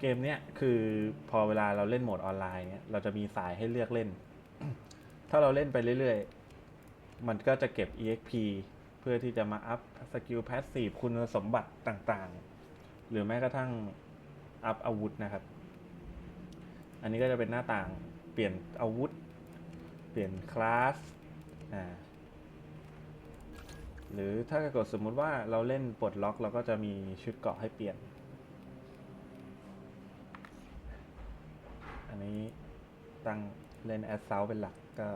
เกมเนี้ยคือพอเวลาเราเล่นโหมดออนไลน์เนี่ยเราจะมีสายให้เลือกเล่น ถ้าเราเล่นไปเรื่อยๆ มันก็จะเก็บ EXP เพื่อที่จะมาอัพสกิลแพสซีฟคุณสมบัติต่างๆ หรือแม้กระทั่งอัพอาวุธนะครับ อันนี้ก็จะเป็นหน้าต่างเปลี่ยนอาวุธ เปลี่ยนคลาสอ่าหรือถ้าเกิดสมมุติว่าเราเล่นปลดล็อกเราก็จะมีชุดเกราะให้เปลี่ยน อั นี้ตั้งเล่นแอสเซลเป็นหลักก็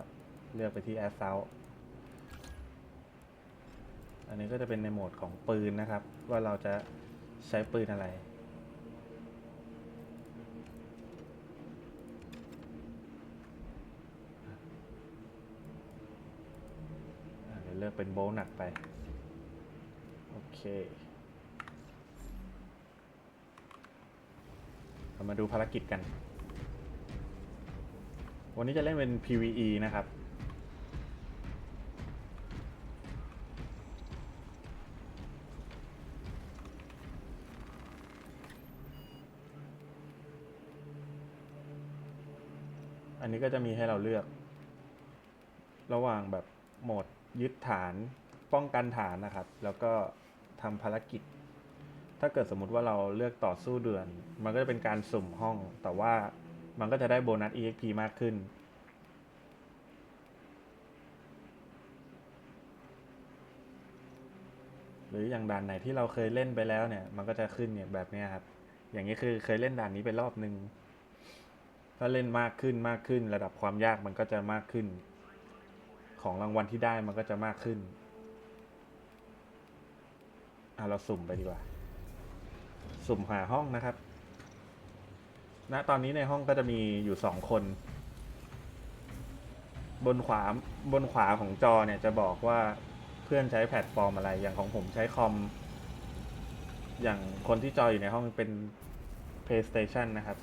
เลือกไปที่แอสเซลอันนี้ก็จะเป็นในโหมดของปืนนะครับ ว่าเราจะใช้ปืนอะไร เดี๋ยวเลือกเป็นโบลต์หนักไป โอเคเรามาดูภารกิจกัน วันนี้จะเล่นเป็น PVE นะครับ อันนี้ก็จะมีให้เราเลือก ระหว่างแบบโหมดยึดฐานป้องกันฐานนะครับ แล้วก็ทำภารกิจ ถ้าเกิดสมมุติว่าเราเลือกต่อสู้เดือน มันก็จะเป็นการสุ่มห้องแต่ว่า มันก็จะได้โบนัส EXP มากขึ้น หรืออย่างด่านไหนที่เราเคยเล่นไปแล้วเนี่ย มันก็จะขึ้นเนี่ยแบบนี้ครับ อย่างนี้คือเคยเล่นด่านนี้ไปรอบหนึ่งถ้าเล่นมากขึ้นมากขึ้น ระดับความยากมันก็จะมากขึ้น ของรางวัลที่ได้มันก็จะมากขึ้นอะเราสุ่มไปดีกว่า สุ่มหาห้องนะครับ ณตอนนี้ในห้องก็จะมีอยู่สองคน บนขวาบนขวาของจอเนี่ยจะบอกว่าเพื่อนใช้แพลตฟอร์มอะไร อย่างของผมใช้คอม อย่างคนที่จออยู่ในห้องเป็น PlayStation นะครับ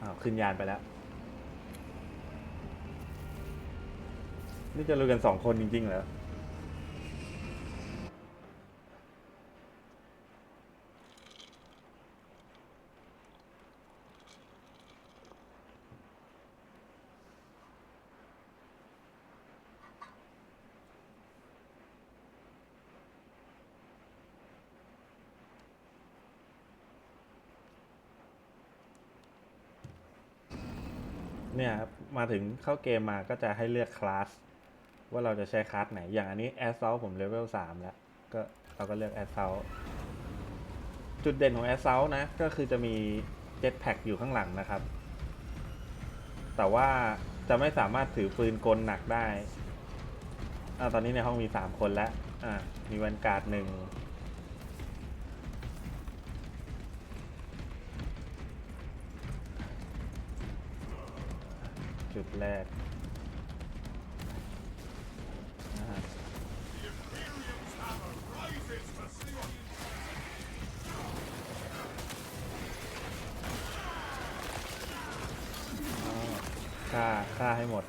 อ้าวขึ้นยานไปแล้ว นี่จะรู้กันสองคนจริงๆเหรอ เนี่ยครับมาถึงเข้าเกมมาก็จะให้เลือกคลาสว่าเราจะใช้คลาสไหน อย่างอันนี้ Assault ผมเลเวล3แล้ว ก็เราก็เลือก Assault จุดเด่นของ Assault นะ ก็คือจะมี Jetpack อยู่ข้างหลังนะครับ แต่ว่าจะไม่สามารถถือปืนกลหนักได้อ่าตอนนี้ในห้องมี 3 คนแล้ว อ่า มีวันการ์ดหนึ่ง จุดแรกฆ่าฆ่าให้หมด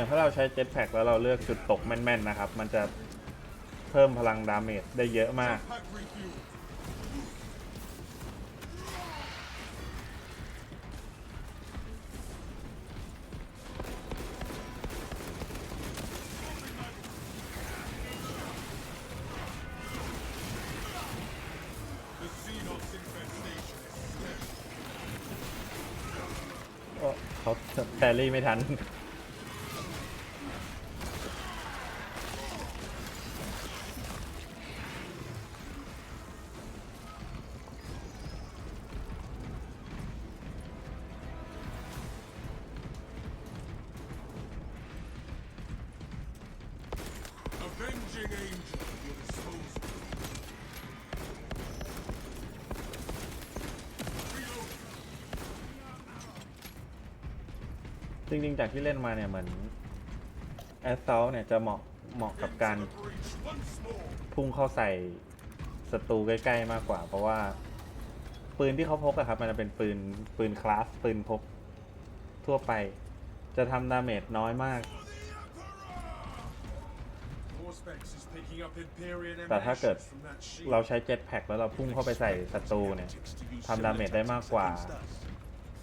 อย่างถ้าเราใช้เจ็ตแพ็กแล้วเราเลือกจุดตกแม่นๆนะครับ มันจะเพิ่มพลังดาเมจได้เยอะมาก เขาแพรรี่ไม่ทัน ริง ๆ จากที่เล่นมาเนี่ยเหมือนแอสซ l เนี่ยจะเหมาะเหมาะกับการพุ่งเข้าใส่ศัตรูใกล้ ๆ มากกว่า เพราะว่า ปืนที่เขาพกอะครับ มันจะเป็นปืนปืนคลาสปืนพกทั่วไป จะทำดาเมจน้อยมาก แต่ถ้าเกิดเราใช้เจ็ตแพ็กแล้วเราพุ่งเข้าไปใส่ศัตรูเนี่ยทำดาเมจได้มากกว่า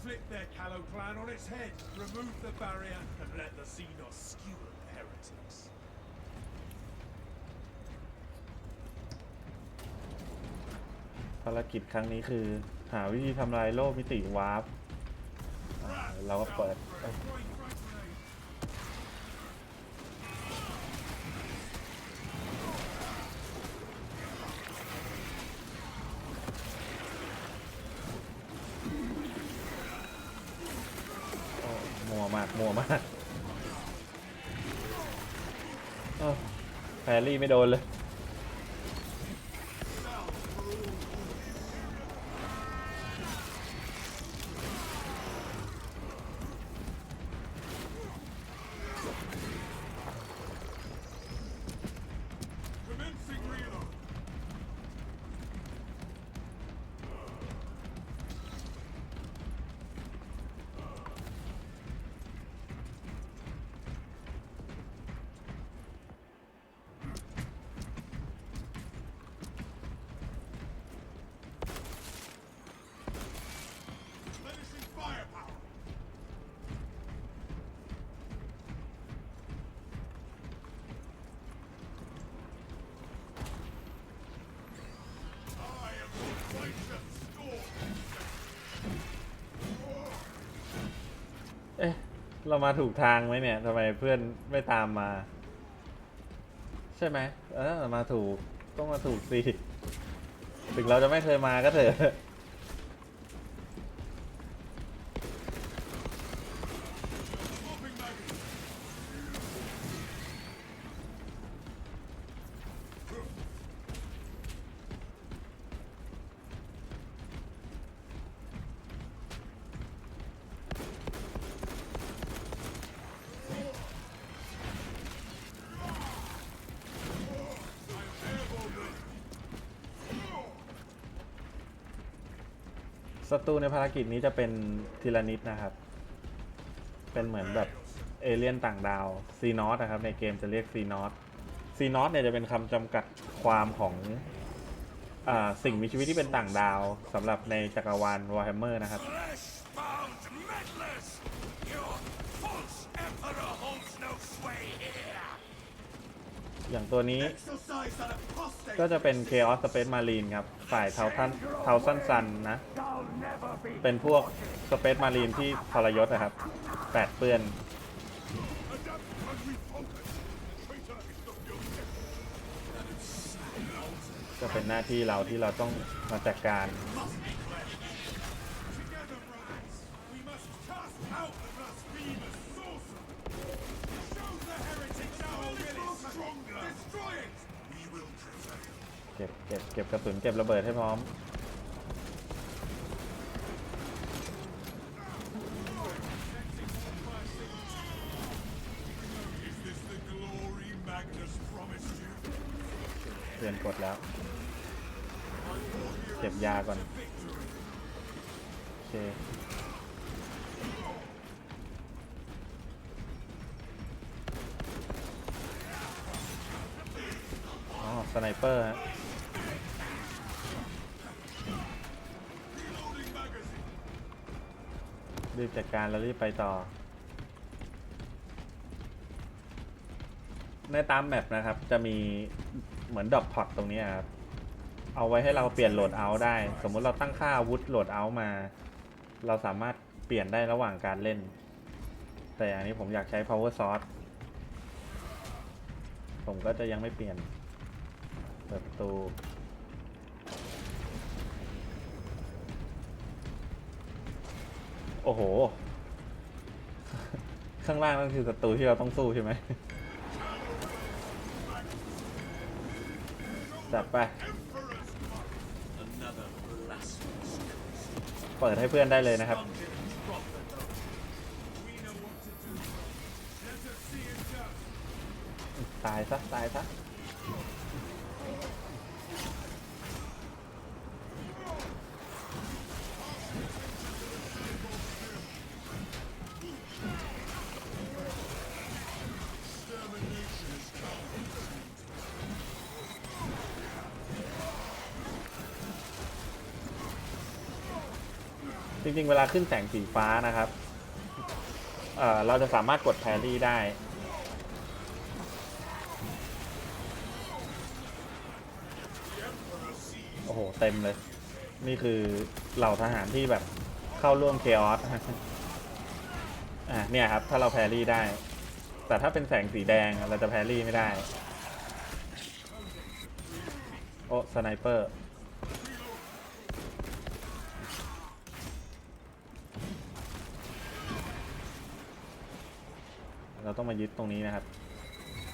Flip their Callow clan on its head, remove the barrier, and let the Xenos skewer the heretics. ภารกิจครั้งนี้คือ หาวิธีทำลายโลกมิติวาร์ปอ่าเราก็เปิดเอ้ รรี่ไม่โดนเลย เอ๊ะ เรามาถูกทางไหมเนี่ยทำไมเพื่อนไม่ตามมา ใช่ไหมเออมาถูก ต้องมาถูกสิ ถึงเราจะไม่เคยมาก็เถอะ ตรูในภารกิจนี้จะเป็นทีละนิดนะครับ เป็นเหมือนแบบเอเลี่ยนต่างดาวซีนอสนะครับในเกมจะเรียกซีนอสซีนอสเนี่ยจะเป็นคำจำกัดความของอสิ่งมีชีวิตที่เป็นต่างดาวสำหรับในจักรวาล Warhammer นะครับ อย่างตัวนี้ก็จะเป็น Chaos Space Marine ครับ ฝ่ายเทาท่านเทาสั้นซันนะ เป็นพวกสเปซมารีนที่ทรยศนะครับแปดเปื้อนก็เป็นหน้าที่เราที่เราต้องมาจัดการ เก็บเก็บเก็บกระสุนเก็บระเบิดให้พร้อม เรียนกดแล้ว เก็บยาก่อน โอเค อ๋อ สไนเปอร์ฮะรีบจัดการแล้วรีบไปต่อ ในตามแมปนะครับ จะมี เหมือนดอกพอตตรงนี้ครับ เอาไว้ให้เราเปลี่ยนโหลดเอาได้ สมมุติเราตั้งค่าอาวุธโหลดเอามา เราสามารถเปลี่ยนได้ระหว่างการเล่น แต่อย่างนี้ผมอยากใช้ power source ผมก็จะยังไม่เปลี่ยน เปิดประตูโอ้โห ข้างล่างนั่นคือศัตรูที่เราต้องสู้ใช่ไหม จัดไป เปิดให้เพื่อนได้เลยนะครับ ตายซะ ตายซะ ริง ๆ เวลาขึ้นแสงสีฟ้านะครับเอ่อเราจะสามารถกดแพรรี่ได้ โอ้โห เต็มเลย นี่คือเหล่าทหารที่แบบเข้าร่วมเคออสอะเนี่ยครับ ถ้าเราแพรรี่ได้ แต่ถ้าเป็นแสงสีแดงเราจะแพรรี่ไม่ได้ โอ้สไนเปอร์ ต้องมายึดตรงนี้นะครับ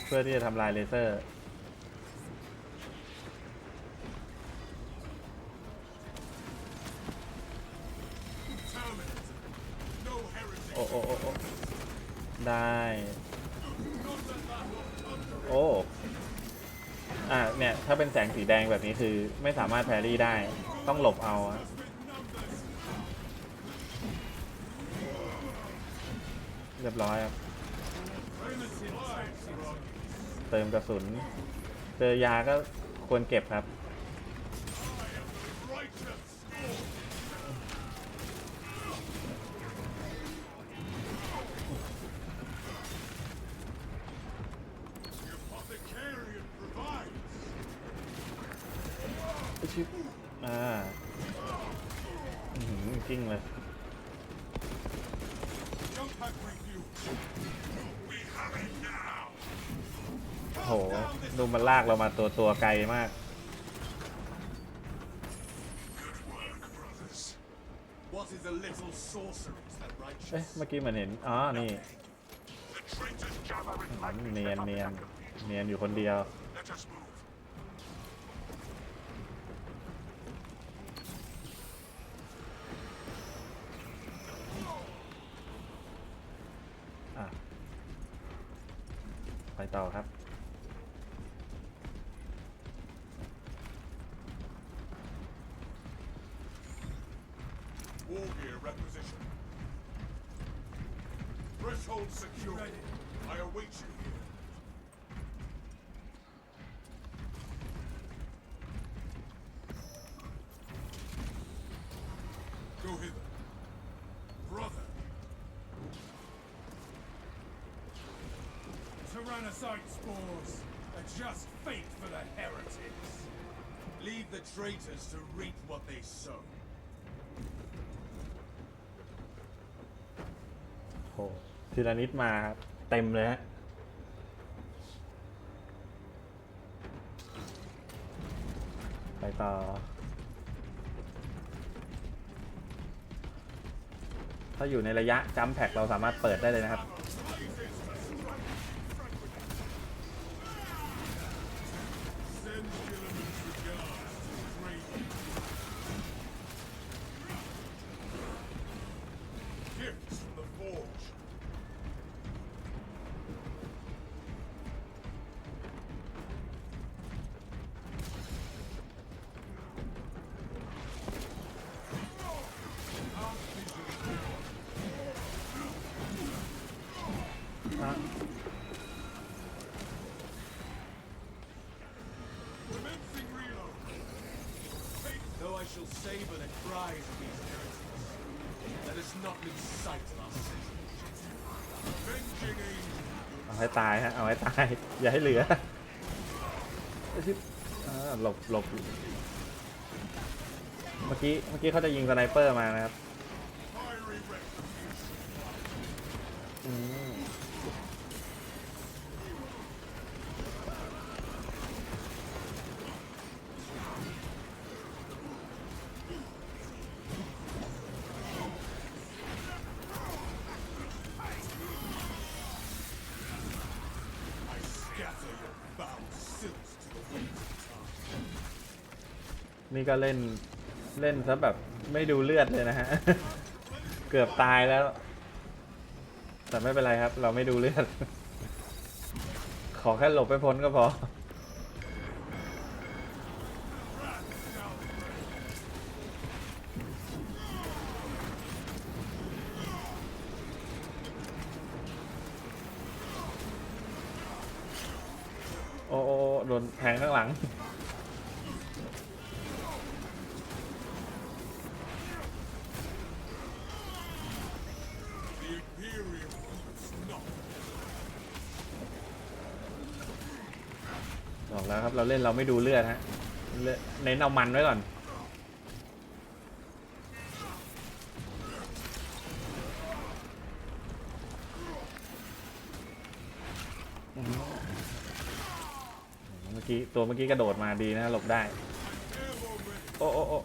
เพื่อที่จะทำลายเลเซอร์โอ้โอ้โอ้โอ้ได้ โอ้ อะเนี่ย ถ้าเป็นแสงสีแดงแบบนี้คือไม่สามารถแพรรี่ได้ ต้องหลบเอาเรียบร้อยครับ เติมกระสุน เจอยาก็ควรเก็บครับ Righteous. The apothecarian provides. ชิบอ่าอื้อหือกิ้งเลย มันลากเรามาตัวตัวไกลมาก Good work, brothers. What is a little sorcery? Is that เอ๊ะ righteous? เมื่อกี้เหมือนเห็น อ๋อ นี่ The traitors gather in อืมเนียนเนียนเนียนอยู่คนเดียว Let us move. อะ ไปต่อครับ War gear requisition. Threshold secure. I await you here. Go hither. Brother. Spores, A just fate for the heretics. Leave the traitors to reap what they sow. โหทีละนิดมาครับเต็มเลยฮะ ไปต่อ ถ้าอยู่ในระยะจัมแพ็กเราสามารถเปิดได้เลยนะครับ เอาให้ตายฮะ เอาให้ตาย อย่าให้เหลือหลบหลบเมื่อกี้ เมื่อกี้เขาจะยิงสไนเปอร์มานะครับ ก็เล่นเล่นซะแบบไม่ดูเลือดเลยนะฮะ เกือบตายแล้ว แต่ไม่เป็นไรครับ เราไม่ดูเลือด ขอแค่หลบไปพ้นก็พอ โอ้โอ้โอ้โดนแทงข้างหลัง ล้วครับเราเล่นเราไม่ดูเลือดฮะเลือดเน้นเอามันไว้ก่อน เมื่อกี้ตัวเมื่อกี้กระโดดมาดีนะหลบได้ โอ้โอ้โอ้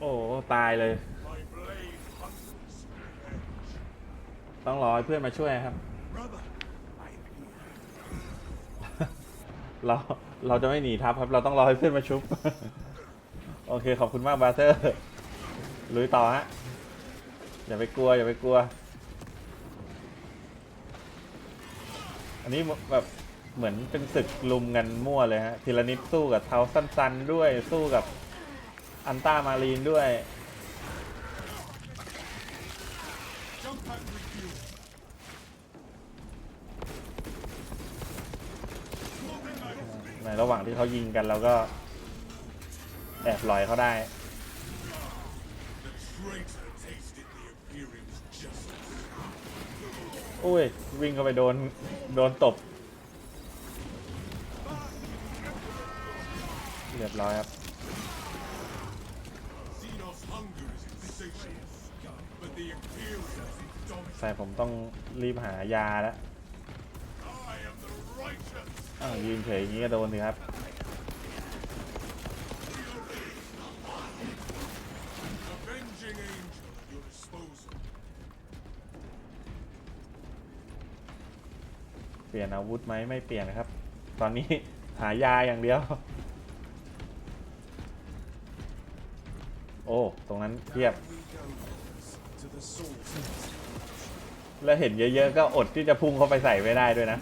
โอ้ตายเลย ต้องรอให้เพื่อนมาช่วยครับ Brother, I am here. เราเราจะไม่หนีทับครับ เราต้องรอให้เพื่อนมาชุบ โอเคขอบคุณมากบาร์เทอร์ลุยต่อฮะ อย่าไปกลัว อย่าไปกลัว อันนี้แบบเหมือนเป็นศึกลุมกันมั่วเลยฮะทีละนิดสู้กับเทาสั้นๆด้วยสู้กับอันต้ามารีนด้วย ในระหว่างที่เขายิงกันเราก็แอบลอยเขาได้อุ้ย วิ่งเข้าไปโดน โดนตบ เรียบร้อยครับ ใส่ผมต้องรีบหายาแล้ว อ้าวยืนเฉยอย่างนี้ก็โดนสิครับเปลี่ยนอาวุธไหมไม่เปลี่ยนนะครับ ตอนนี้หายาอย่างเดียว โอ้ ตรงนั้นเทียบ แล้วเห็นเยอะๆ ก็อดที่จะพุ่งเข้าไปใส่ไม่ได้ด้วยนะ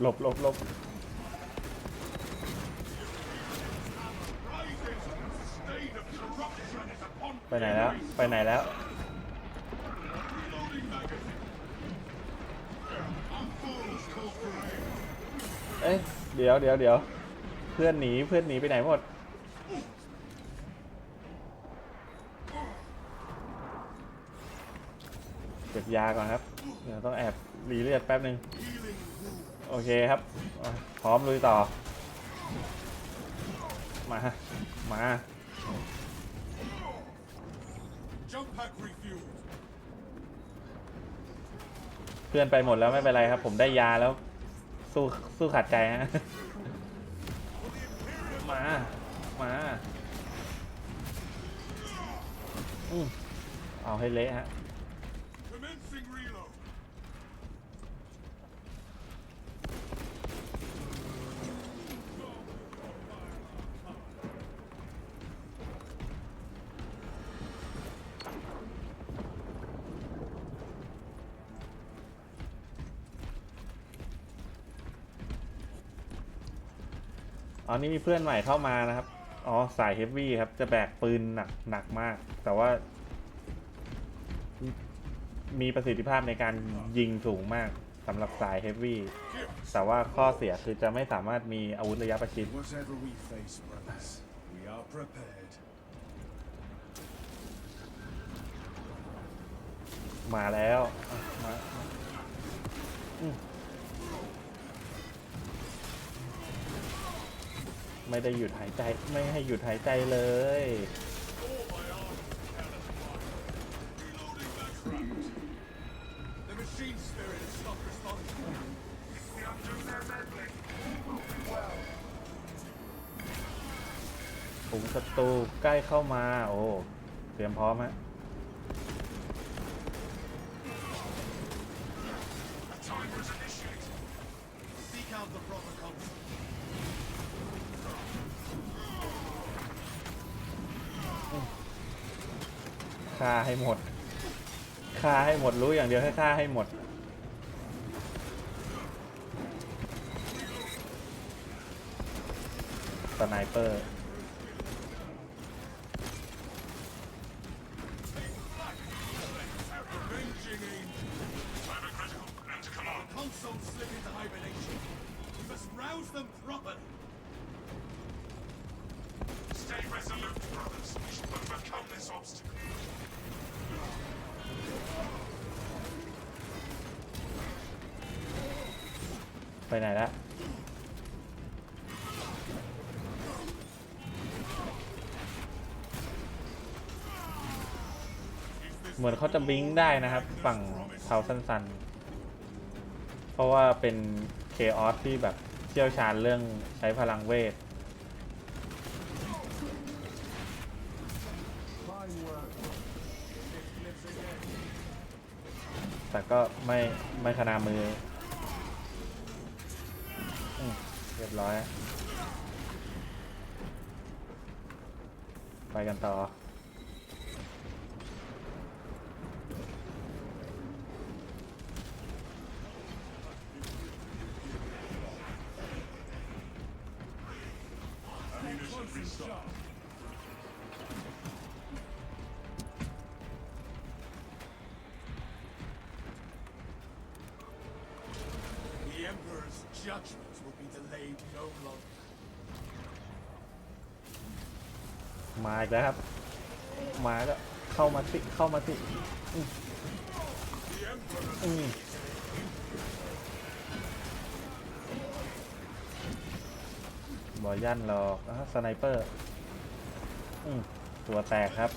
หลบหลบหลบไปไหนแล้ว ไปไหนแล้ว เอ้ย เดี๋ยวเดี๋ยวเดี๋ยว เพื่อนหนี เพื่อนหนีไปไหนหมด เก็บยาก่อนครับ เดี๋ยวต้องแอบรีเลือดแป๊บหนึ่ง โอเคครับอะพร้อมลุยต่อ มา มา Jump pack refueled. เพื่อนไปหมดแล้วไม่เป็นไรครับ ผมได้ยาแล้ว สู้สู้ขัดใจฮะ มา มาอืมเอาให้เละฮะ อ๋อนี่มีเพื่อนใหม่เข้ามานะครับ อ๋อ สายเฮฟวี่ครับ จะแบกปืนหนักหนักมาก แต่ว่า มีประสิทธิภาพในการยิงสูงมากสำหรับสายเฮฟวี่ Gifts. แต่ว่าข้อเสียคือจะไม่สามารถมีอาวุธระยะประชิด Whatever we face, brothers, we are prepared. มาแล้วอะมา ไม่ได้หยุดหายใจไม่ให้หยุดหายใจเลย ฝูงศัตรูใกล้เข้ามา โอ้ เตรียมพร้อมฮะ ฆ่าให้หมดฆ่าให้หมดรู้อย่างเดียวให้ฆ่าให้หมด สไนเปอร์ เหมือนเขาจะบิงได้นะครับ ฝั่งเทาสันๆ เพราะว่าเป็นเคออสที่แบบเชี่ยวชาญเรื่องใช้พลังเวท แต่ก็ไม่ไม่ขนามืออมเรียบร้อย ไปกันต่อ God's judgment will be delayed no longer. มาอีกแล้วครับ มาก็เข้ามาสิเข้ามาสิอืมอืมบอยันหรอกอะสไนเปอร์ อืมตัวแตกครับ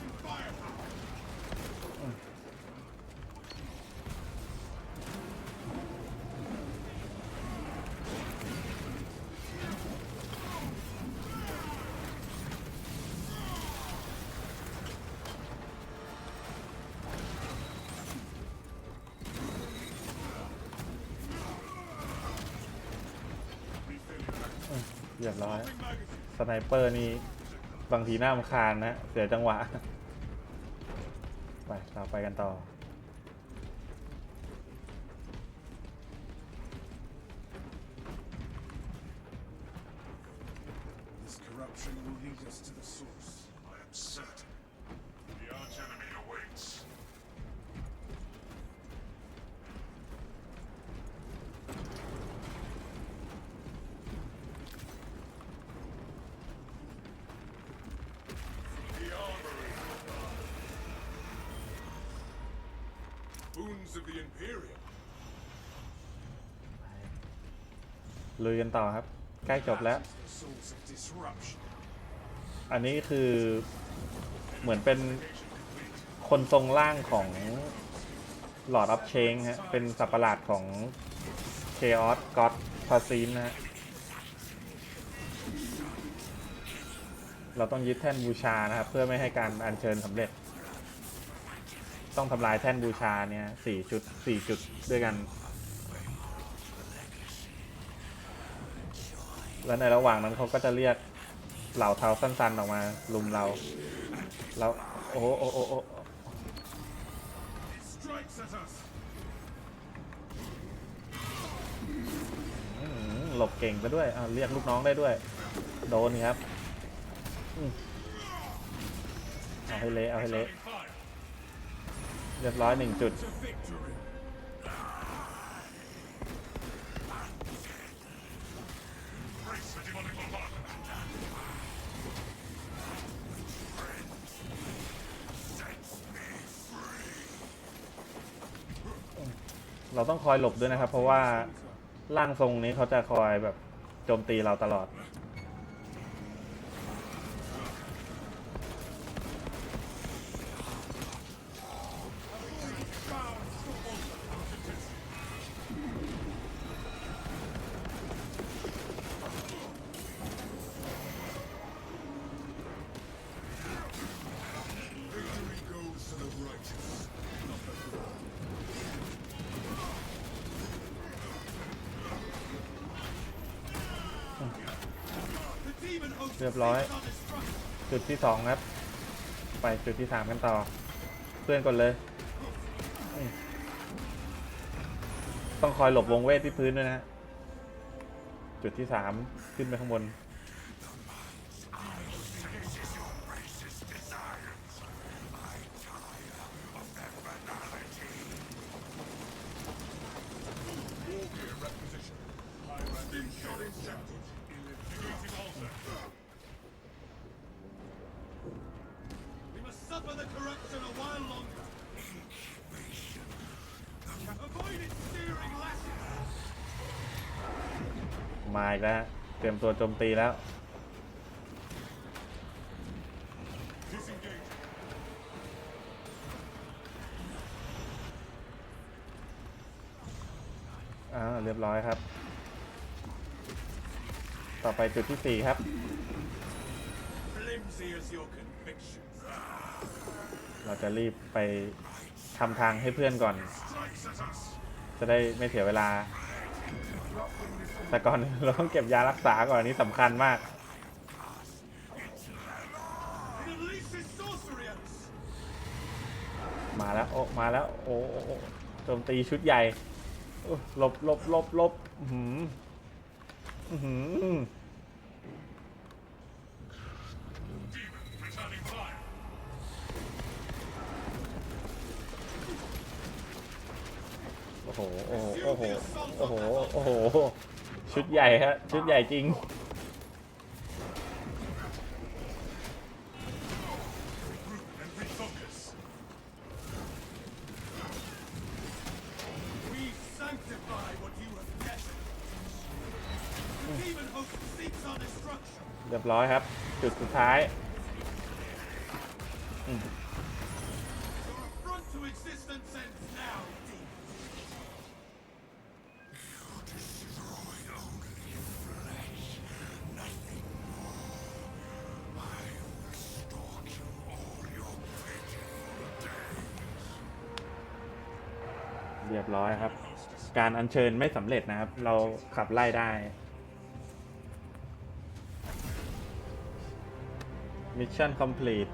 ไนเปอร์นี่บางทีน่ามคานนะ เสียจังหวะ ไป เราไปกันต่อ ยกันต่อครับ ใกล้จบแล้ว อันนี้คือเหมือนเป็นคนทรงร่างของ Lord of Change ฮะ เป็นสัตว์ประหลาดของ Chaos God p a s i n นะฮะ เราต้องยึดแท่นบูชานะครับ เพื่อไม่ให้การอัญเชิญสำเร็จ ต้องทำลายแท่นบูชาเนี่ยสี่จุดสี่จุดด้วยกัน แล้วในระหว่างนั้นเขาก็จะเรียกเหล่าเท้าสั้นๆออกมาลุมเราแล้วโอ้โอ้โอ้โอ้หลบเก่งไปด้วยเรียกลูกน้องได้ด้วย โดนครับเอาให้เละเอาให้เละเรียบร้อยหนึ่งจุด เราต้องคอยหลบด้วยนะครับ เพราะว่าร่างทรงนี้เขาจะคอยแบบโจมตีเราตลอด ยบร้อย จุดที่สองครับ ไปจุดที่สามกันต่อ เพื่อนก่อนเลย ต้องคอยหลบวงเวทที่พื้นด้วยนะ จุดที่สามขึ้นไปข้างบน โจมตีแล้ว อ่า เรียบร้อยครับ ต่อไปจุดที่สี่ครับ เราจะรีบไปทำทางให้เพื่อนก่อน จะได้ไม่เสียเวลา แต่ก่อนเราต้องเก็บยารักษาก่อนอันนี้สำคัญมาก มาแล้วโอ้มาแล้วโอ้โอ้โอ้โจมตีชุดใหญ่โอ้หลบหลบหลบหลบอื้อหืม โอ้โห โอ้โห โอ้โห โอ้โห ชุดใหญ่ฮะ ชุดใหญ่จริง เรียบร้อยครับ จุดสุดท้ายอืม การอัญเชิญไม่สำเร็จนะครับ เราขับไล่ได้ มิชชั่นคอมพลีท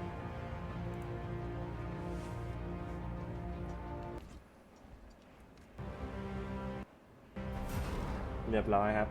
เรียบร้อยครับ